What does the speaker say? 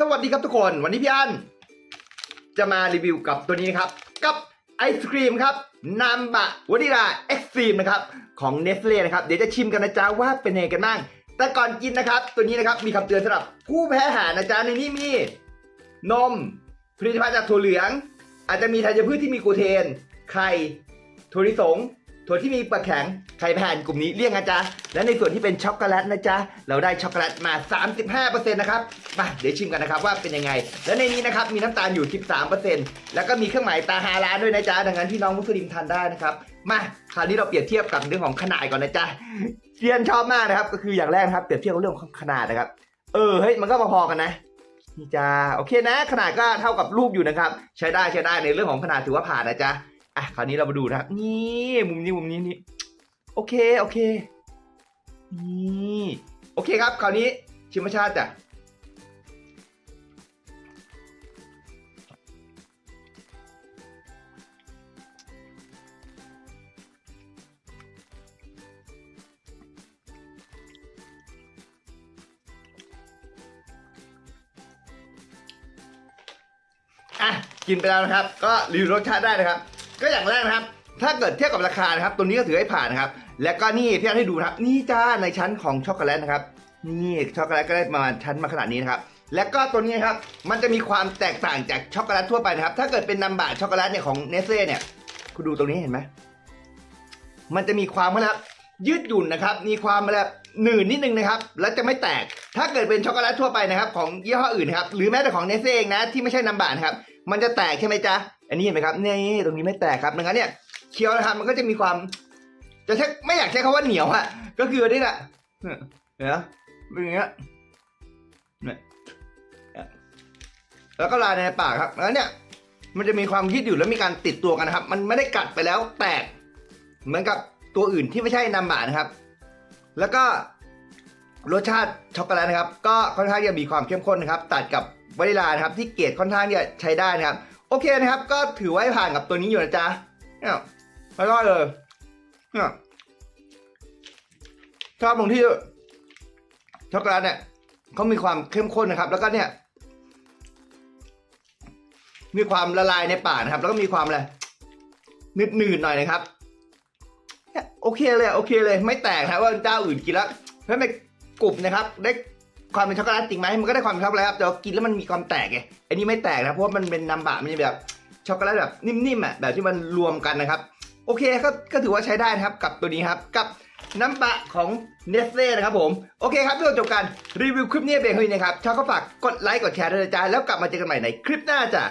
สวัสดีครับทุกคนวันนี้พี่อันจะมารีวิวกับตัวนี้นะครับ กับไอศครีมครับนามบะวานิลาเอ็กซ์ตรีมนะครับของเนสเล่นะครับเดี๋ยวจะชิมกันนะจ๊ะว่าเป็นยังไงกันบ้างแต่ก่อนกินนะครับ ตัวนี้นะครับมีคำเตือนสำหรับผู้แพ้อาหารนะจ๊ะในนี้มีนมผลิตภัณฑ์จากถั่วเหลือง อาจจะมีธัญพืชที่มีกลูเทน ไข่ถั่วลิสง ถั่วที่มีเปลือกแข็งไข่แผ่นกลุ่มนี้เรียกนะจ๊ะ และในส่วนที่เป็นช็อกโกแลตนะจ๊ะ เราได้ช็อกโกแลตมา 35%นะครับ มาเดี๋ยวชิมกันนะครับว่าเป็นยังไง และในนี้นะครับมีน้ำตาลอยู่ 13%แล้วก็มีเครื่องหมายตาฮาลาด้วยนะจ๊ะ ดังนั้นพี่น้องมุสลิมทานได้นะครับ มาคราวนี้เราเปรียบเทียบกับเรื่องของขนาดก่อนนะจ๊ะเซียนชอบมากนะครับ ก็คืออย่างแรกนะครับเปรียบเทียบกับเรื่องของขนาดนะครับ เออเฮ้ยมันก็พอๆกันนะนี่จ้าโอเคนะ ขนาดก็เท่ากับรูปอยู่นะครับ ใช้ได้ใช้ได้ในเรื่องของขนาดถือว่าผ่านนะจ๊ะ อะคราวนี้เรามาดูนะครับนี่มุมนี้มุมนี้นี่โอเคโอเคนี่โอเคครับคราวนี้ชิมชาติจ้ะอะกินไปแล้วนะครับ ก็รีวิวรสชาติได้นะครับ ก็อย่างแรกนะครับ ถ้าเกิดเทียบกับราคานะครับ ตัวนี้ก็ถือให้ผ่านนะครับ แล้วก็นี่ที่ให้ดูนะครับ นี่จ้าในชั้นของช็อกโกแลตนะครับ นี่ช็อกโกแลตก็ได้ประมาณชั้นมาขนาดนี้นะครับ แล้วก็ตัวนี้ครับ มันจะมีความแตกต่างจากช็อกโกแลตทั่วไปนะครับ ถ้าเกิดเป็นนัมบะช็อกโกแลตเนี่ยของเนสเซ่เนี่ย คุณดูตรงนี้เห็นไหม มันจะมีความนะครับยืดหยุ่นนะครับ มีความแบบหนืดนิดนึงนะครับ แล้วจะไม่แตก ถ้าเกิดเป็นช็อกโกแลตทั่วไปนะครับ ของยี่ห้ออื่นนะครับ หรือแม้แต่ของเนสเซ่เองนะ ที่ไม่ใช่นัมบะนะครับ มันจะแตกใช่ไหมจ๊ะอันนี้เห็นไหมครับนี่ตรงนี้ไม่แตกครับดังนั้นเนี่ยเคี้ยวนะครับมันก็จะมีความ จะใช้ไม่อยากใช้คำว่าเหนียวอะก็คือนี่แหละเนี่ยเป็นอย่างเงี้ยเนี่ยแล้วก็ลายในปากครับแล้วเนี่ย มันจะมีความยืดหยุ่นแล้วมีการติดตัวกันนะครับ มันไม่ได้กัดไปแล้วแตก เหมือนกับตัวอื่นที่ไม่ใช่นัมบะนะครับ แล้วก็รสชาติช็อกโกแลตนะครับ ก็ค่อนข้างจะมีความเข้มข้นนะครับ ตัดกับวานิลานะครับ ที่เกรดค่อนข้างจะใช้ได้นะครับ โอเคนะครับ ก็ถือว่าผ่านกับตัวนี้อยู่นะจ๊ะเนี่ยไม่รอดเลยเนี่ยชอบตรงที่ช็อกโกแลตเนี่ยเขามีความเข้มข้นนะครับ แล้วก็เนี่ย มีความละลายในปากนะครับ แล้วก็มีความอะไรหนืดๆหน่อยนะครับเนี่ยโอเคเลยโอเคเลย ไม่แตกนะว่าเจ้าอื่นกินแล้วไม่ไม่กรุบนะครับ ได้ ความเป็นช็อกโกแลตจริงไหมมันก็ได้ความเป็นช็อกโกแลตครับแต่ว่ากินแล้วมันมีความแตกไงอันนี้ไม่แตกนะเพราะว่ามันเป็นน้ำบะมันจะแบบช็อกโกแลตแบบนิ่มๆอะแบบที่มันรวมกันนะครับ โอเคก็ก็ถือว่าใช้ได้นะครับกับตัวนี้ครับกับน้ำปะของเนสเซ่นะครับผม โอเคครับที่เราจบกันรีวิวคลิปนี้เบงเฮ้ยนะครับชอบก็ฝากกดไลค์กดแชร์ด้วยนะจ๊ะแล้วกลับมาเจอกันใหม่ในคลิปหน้าจ้ะ